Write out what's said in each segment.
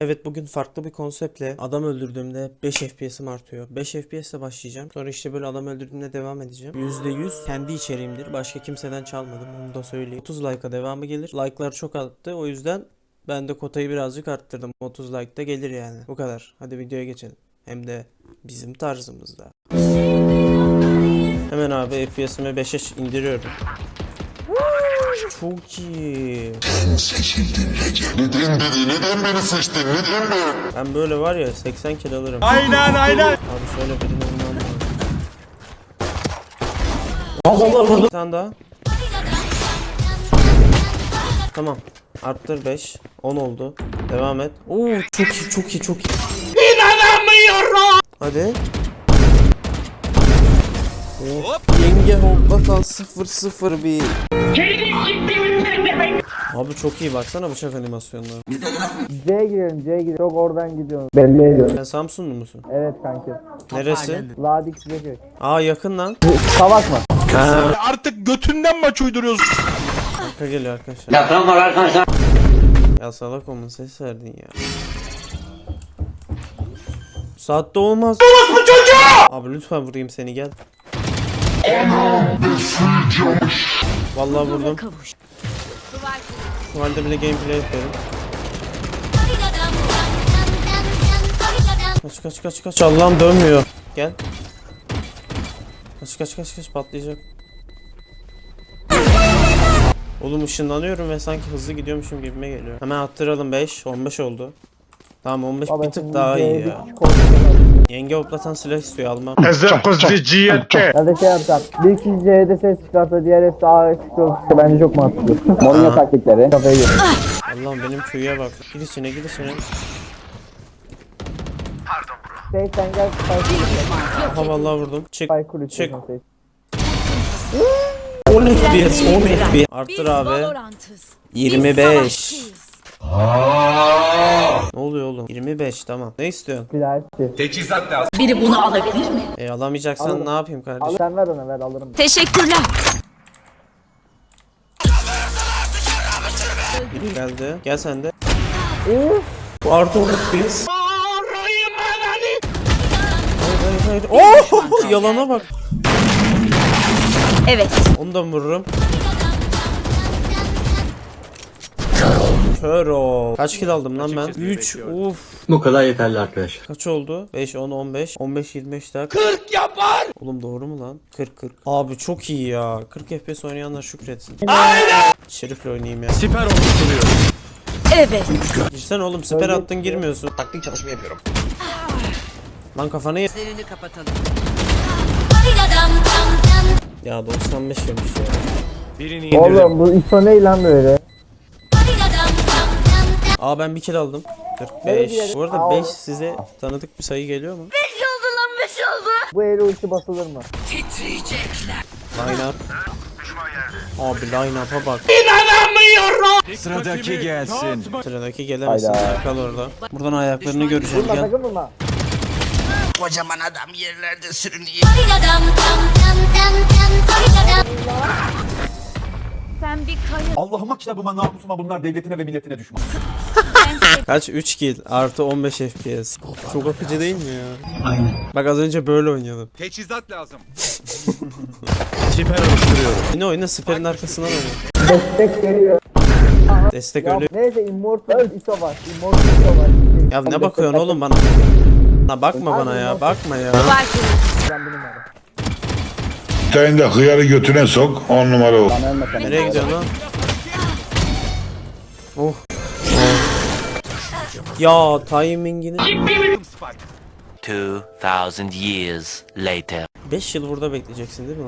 Evet bugün farklı bir konseptle adam öldürdüğümde 5 FPS'im artıyor. 5 FPS ile başlayacağım. Sonra işte böyle adam öldürdüğümde devam edeceğim. %100 kendi içeriğimdir. Başka kimseden çalmadım onu da söyleyeyim. 30 like'a devamı gelir. Like'lar çok arttı. O yüzden ben de kotayı birazcık arttırdım. 30 like da gelir yani. Bu kadar. Hadi videoya geçelim. Hem de bizim tarzımızda. Hemen abi FPS'imi 5'e indiriyorum. Çok iyi. Neden beni, neden beni seçtin, neden ben? Ben böyle var ya 80 kill alırım. Aynen aynen. Abi şöyle birini vurmam lazım. Allah Allah Bir tane daha. Tamam. Arttır 5. 10 oldu. Devam et. Oo çok iyi çok iyi çok iyi. İnanamıyorum. Hadi. Oh, Yenge hoplatan 0 bir. Abi çok iyi baksana bıçak animasyonları. C'ye girelim C'ye girelim. Çok oradan gidiyorum. Belli ediyorum. Sen Samsunlu musun? Evet kanki. Neresi? Ladik Zeki. Aa yakın lan. Kavak mı? Artık götünden maç uyduruyorsun. Arka geliyor arkadaşlar. Deprem var arkadaşlar. Ya salak olma ses verdin ya. Bu Saatte olmaz. Abi lütfen vurayım seni gel. Vallahi vurdum. Şu halde bile gameplay yapıyorum. Kaç kaç kaç kaç Allah'ım dönmüyor. Gel. Kaç kaç kaç kaç patlayacak. Oğlum ışınlanıyorum ve sanki hızlı gidiyormuşum gibime geliyor. Hemen attıralım 5. 15 oldu. Tamam 15 bir tık daha iyi ya. Bir. Yenge hoplatan silah istiyor almam. Ezel kızı ciyete. Ya da şey yapsak. Bir kişi C'de ses çıkarsa diğer hepsi A'ya çıkıyor. İşte bence çok mantıklı. Mourinho taktikleri. Kafayı yiyor. Allah'ım benim Q'ya bak. Gir içine gir içine. Şey sen gel Aha vallahi vurdum. Çık. Spike kur Çık. istiyorsan Sage. 10 FPS 10 FPS. Arttır abi. 25. Ne oluyor oğlum? 25 tamam. Ne istiyorsun? Silah istiyor. Biri bunu alabilir mi? E alamayacaksan ne yapayım Al kardeşim? sen ver ona ver alırım. Teşekkürler. Biri geldi. Gel sen de. Of. Bu artı 10 FPS. Hayır hayır hayır. Oh! Yalana bak. Evet. Onu da vururum. Kör ol. Kaç kill aldım lan ben? 3. Uf. Bu kadar yeterli arkadaşlar. Kaç oldu? 5, 10, 15. 15, 25 daha. 40 yapar. Oğlum doğru mu lan? 40, 40. Abi çok iyi ya. 40 FPS oynayanlar şükretsin. Aynen. Şerif'le oynayayım ya. Siper oluşturuyor. Evet. Girsene oğlum siper attın girmiyorsun. Taktik çalışma yapıyorum. Lan kafanı ye. Ya 95 yemiş ya. Birini indirdim. Oğlum bu ISO ne lan böyle? Aa ben bir kill aldım. 45. Bu arada 5 size tanıdık bir sayı geliyor mu? Bu el ulti basılır mı? Line up. Abi line up'a bak. Sıradaki gelsin. Sıradaki gelemezsin. Hayda. Kal orada. Buradan ayaklarını göreceğim. Gel. sakın vurma. Sen bir kayıp. Allah'ıma kitabıma namusuma bunlar devletine ve milletine düşman. Kaç 3 kill artı 15 FPS. Çok akıcı değil mi ya? Aynen. Bak az önce böyle oynuyordum. Teçhizat lazım. Siper oluşturuyorum. Yine oyna siperin arkasından oyna. Destek geliyor. Destek Ya, öyle. neyse Immortal ISO var. Immortal ISO var. Ya ne bakıyorsun oğlum bana? Na bakma bana ya. Bakma ya. Var ki. Ben bir numara. Sen de hıyarı götüne sok, on numara ol. Nereye gidiyorsun lan? Oh. Ya timingini 2,000 years later. 5 yıl burada bekleyeceksin değil mi?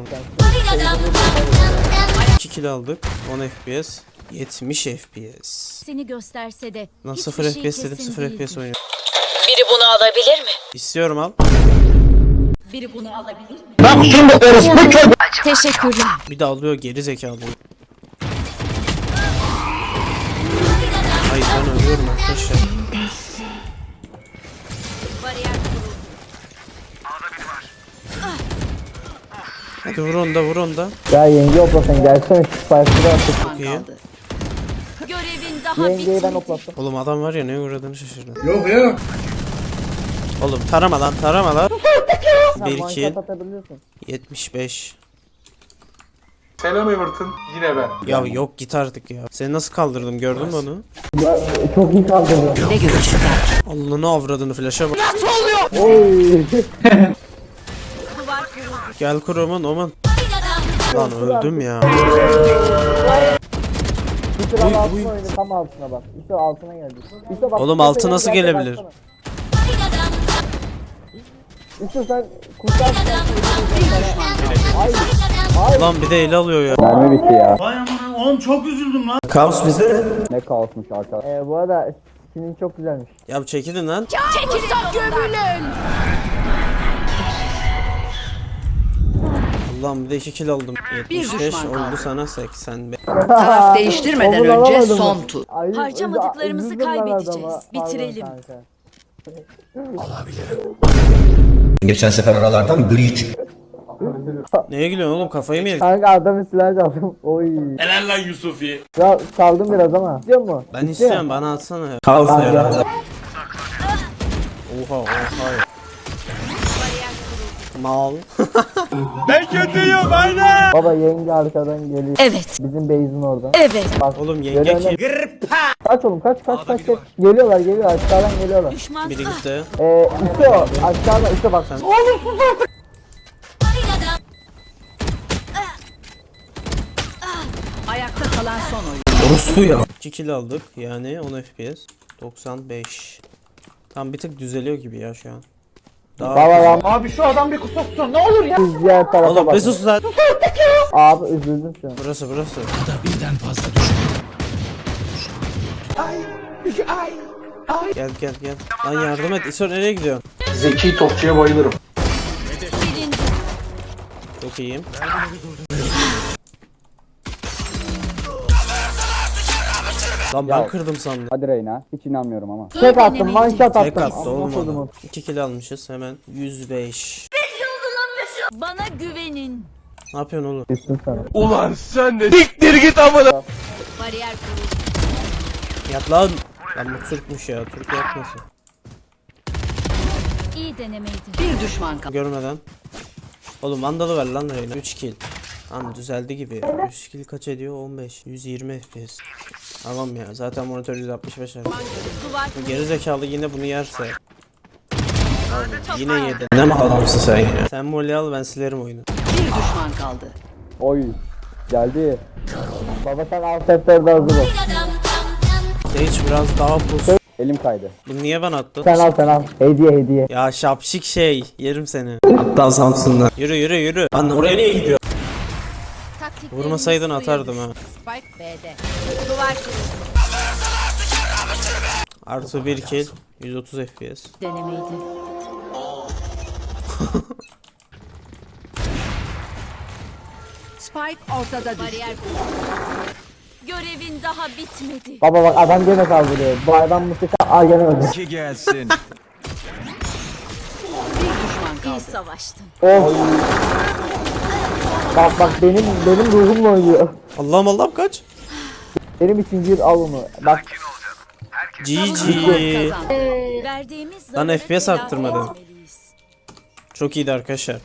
2 kill aldık. 10 FPS. 70 FPS. Seni gösterse de. Lan hiçbir 0 şey FPS dedim kesin 0 değildir. FPS oynuyor. Biri bunu alabilir mi? İstiyorum al. Biri bunu alabilir mi? Bak şimdi Teşekkürler. Bir de alıyor geri zekalı. Hayır ben ölüyorum arkadaşlar. Hadi vur onu da vur onu da. Ya yenge abla sen gelsene şu Spike'ı da artık. iyi. Kaldı. Görevin daha Yengeyi ben bitmedi. oplattım. Oğlum adam var ya ne uğradığını şaşırdım. Yok yok. Oğlum tarama lan tarama lan. Sen Bir one kill. shot atabiliyorsun. 75. Selam Everton yine ben. Ya yok git artık ya. Seni nasıl kaldırdım gördün mü onu? Çok iyi kaldırdı. Allah'ını avradını flash'a bak. Oy. Duvar kuruldu. Gel kurumun oman. Lan öldüm ya. Bir sıra altına oynadı tam altına bak. İşte altına geldi. İşte bak. Oğlum altı nasıl gel, gelebilir? Sen kurtar. Ay. Lan bir de ele alıyor ya. Mermi bitti ya. Kaos bizde. Ne kaosmuş arkadaş. Ee, bu arada skinin çok güzelmiş. Ya çekilin lan. Çekilin gömülün. Allah'ım bir de 2 kill aldım. 75 oldu sana 80. Taraf değiştirmeden önce son tur. Harcamadıklarımızı üzüldüm kaybedeceğiz. Pardon Bitirelim. kanka. Geçen sefer aralardan çıktı. Neye gülüyorsun oğlum kafayı mı yedin? Kanka adamın silah çaldım. Oy. Helal lan Yusufi. Ya çaldım biraz ama. İstiyor mu? Ben istiyorum bana atsana ya. Kaos ya. Oha oha. Mal. Ben kötüyüm aynen. Baba yenge arkadan geliyor. Evet. Bizim base'in orada. Evet. Oğlum yenge kim? Kaç oğlum kaç kaç kaç kaç. Geliyorlar geliyorlar aşağıdan geliyorlar. Düşman Biri gitti. Ee, işte o aşağıda işte bak. Ayakta kalan son oyun. Orospu ya. 2 kill aldık yani 10 FPS. 95. Tam bir tık düzeliyor gibi ya şu an. Daha Baba ya. Abi şu adam bir kusursun ne olur ya. Siz diğer tarafa Oğlum bir sus lan. Abi üzüldüm şu an. Burası burası. Gel gel gel. Lan yardım et. İsor nereye gidiyorsun? Zeki topçuya bayılırım. Çok iyiyim. Lan ben Ya. kırdım sandım. Hadi Reyna hiç inanmıyorum ama. Tek attım one shot attım. Tek attı oğlum Anlamadım adam. onu. 2 kill almışız hemen. 105. Bana güvenin. Ne yapıyorsun oğlum? Üstün sana. Ulan sen de siktir git amına. Bariyer kuruldu. Yat lan. Lan bu Türkmüş ya. Türk yapmasın. İyi denemeydi. Bir düşman kaldı. Görmeden. Oğlum vandalı ver lan Reyna. 3 kill. Tamam düzeldi gibi. 3 kill kaç ediyor? 15. 120 FPS. Tamam ya. Zaten monitör 165 Hz. Geri zekalı yine bunu yerse. Abi, yine yedi. Ne mi adamsın sen ya? Sen molly al ben silerim oyunu. Bir düşman kaldı. Oy. Geldi. Baba sen alt setlerde hazır ol. Hiç biraz daha buz. Elim kaydı. Bunu niye bana attın? Sen al sen al. Hediye hediye. Ya şapşik şey. Yerim seni. Aptal Samsun'dan. Yürü yürü yürü. Lan oraya niye gidiyor? Vurmasaydın atardım ha. Spike B'de. Duvar kuruldu. Artı 1 kill. 130 FPS. Denemeydi. Spike ortada düştü. Bariyer kuruldu. Görevin daha bitmedi. Baba bak adam gene kaldırıyor. Bu adam mutlaka Aa gene öldü. Ki gelsin. Bir düşman İyi kaldı. savaştın. Oh. Bak bak benim benim ruhumla oynuyor. Allah'ım Allah'ım kaç. Benim için gir al onu. Bak GG. Verdiğimiz Lan FPS etmeliyiz. Çok iyiydi arkadaşlar.